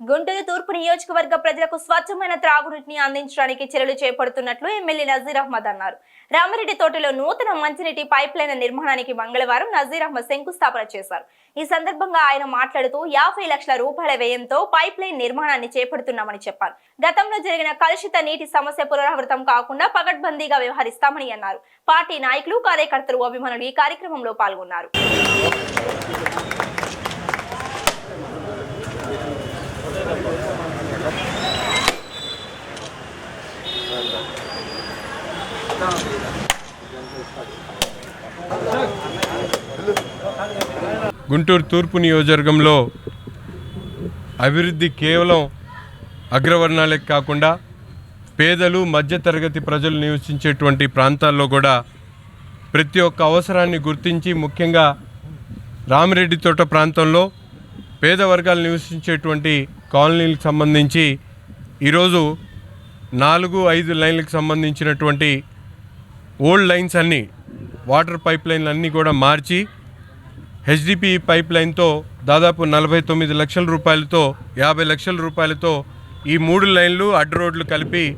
గుంటూరు తూర్పు నియోజకవర్గ ప్రజలకు స్వచ్ఛమైన త్రాగునీటిని అందించడానికి చర్యలు చేపడుతున్నట్లు ఎమ్మెల్యే నజీర్ అహ్మద్ అన్నారు. రామిరెడ్డి తోటలో నూతన మంచినీటి పైప్ లైన్ నిర్మాణానికి మంగళవారం నజీర్ అహ్మద్ శంకుస్థాపన చేశారు. ఈ సందర్భంగా ఆయన మాట్లాడుతూ యాభై లక్షల రూపాయల వ్యయంతో పైప్ లైన్ నిర్మాణాన్ని చేపడుతున్నామని చెప్పారు. గతంలో జరిగిన కలుషిత నీటి సమస్య పునరావృతం కాకుండా పగడ్బందీగా వ్యవహరిస్తామని అన్నారు. పార్టీ నాయకులు కార్యకర్తలు అభిమానులు ఈ కార్యక్రమంలో పాల్గొన్నారు. గుంటూరు తూర్పు నియోజకవర్గంలో అభివృద్ధి కేవలం అగ్రవర్ణాలకు కాకుండా పేదలు మధ్యతరగతి ప్రజలు నివసించేటువంటి ప్రాంతాల్లో కూడా ప్రతి ఒక్క అవసరాన్ని గుర్తించి ముఖ్యంగా రామిరెడ్డి తోట ప్రాంతంలో పేద వర్గాలు నివసించేటువంటి కాలనీలకు సంబంధించి ఈరోజు నాలుగు ఐదు లైన్లకు సంబంధించినటువంటి ఓల్డ్ లైన్స్ అన్నీ వాటర్ పైప్ లైన్లు అన్నీ కూడా మార్చి హెచ్డిపి పైప్ లైన్తో దాదాపు నలభై తొమ్మిది లక్షల రూపాయలతో యాభై లక్షల రూపాయలతో ఈ మూడు లైన్లు అడ్డు రోడ్లు కలిపి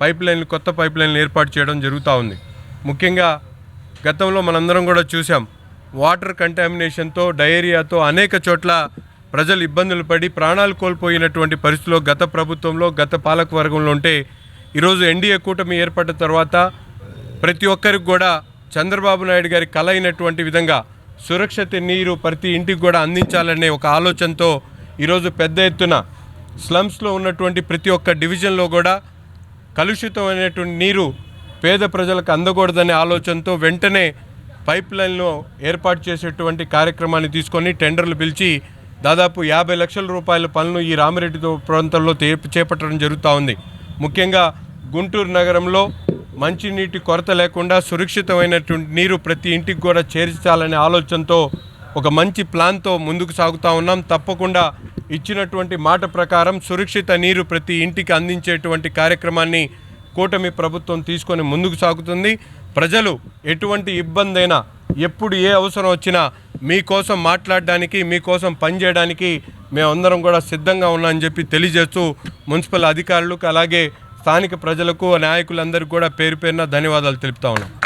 పైప్ లైన్లు కొత్త పైప్ లైన్లు ఏర్పాటు చేయడం జరుగుతూ ఉంది. ముఖ్యంగా గతంలో మనందరం కూడా చూసాం వాటర్ కంటామినేషన్తో డయేరియాతో అనేక చోట్ల ప్రజలు ఇబ్బందులు పడి ప్రాణాలు కోల్పోయినటువంటి పరిస్థితిలో గత ప్రభుత్వంలో గత పాలక వర్గంలో ఉంటే ఈరోజు ఎన్డీఏ కూటమి ఏర్పడ్డ తర్వాత ప్రతి ఒక్కరికి కూడా చంద్రబాబు నాయుడు గారి కల అయినటువంటి విధంగా సురక్షిత నీరు ప్రతి ఇంటికి కూడా అందించాలనే ఒక ఆలోచనతో ఈరోజు పెద్ద ఎత్తున స్లమ్స్లో ఉన్నటువంటి ప్రతి ఒక్క డివిజన్లో కూడా కలుషితమైనటువంటి నీరు పేద ప్రజలకు అందకూడదనే ఆలోచనతో వెంటనే పైప్ లైన్లో ఏర్పాటు చేసేటువంటి కార్యక్రమాన్ని తీసుకొని టెండర్లు పిలిచి దాదాపు యాభై లక్షల రూపాయల పనులు ఈ రామిరెడ్డి ప్రాంతంలో చేపట్టడం జరుగుతూ ఉంది. ముఖ్యంగా గుంటూరు నగరంలో మంచినీటి కొరత లేకుండా సురక్షితమైనటువంటి నీరు ప్రతి ఇంటికి కూడా చేర్చాలనే ఆలోచనతో ఒక మంచి ప్లాన్తో ముందుకు సాగుతూ ఉన్నాం. తప్పకుండా ఇచ్చినటువంటి మాట ప్రకారం సురక్షిత నీరు ప్రతి ఇంటికి అందించేటువంటి కార్యక్రమాన్ని కూటమి ప్రభుత్వం తీసుకొని ముందుకు సాగుతుంది. ప్రజలు ఎటువంటి ఇబ్బంది అయినా ఎప్పుడు ఏ అవసరం వచ్చినా మీకోసం మాట్లాడడానికి మీకోసం పనిచేయడానికి మేమందరం కూడా సిద్ధంగా ఉన్నామని చెప్పి తెలియజేస్తూ మున్సిపల్ అధికారులకు అలాగే స్థానిక ప్రజలకు నాయకులందరికీ కూడా పేరు పేరున ధన్యవాదాలు తెలుపుతా ఉన్నాం.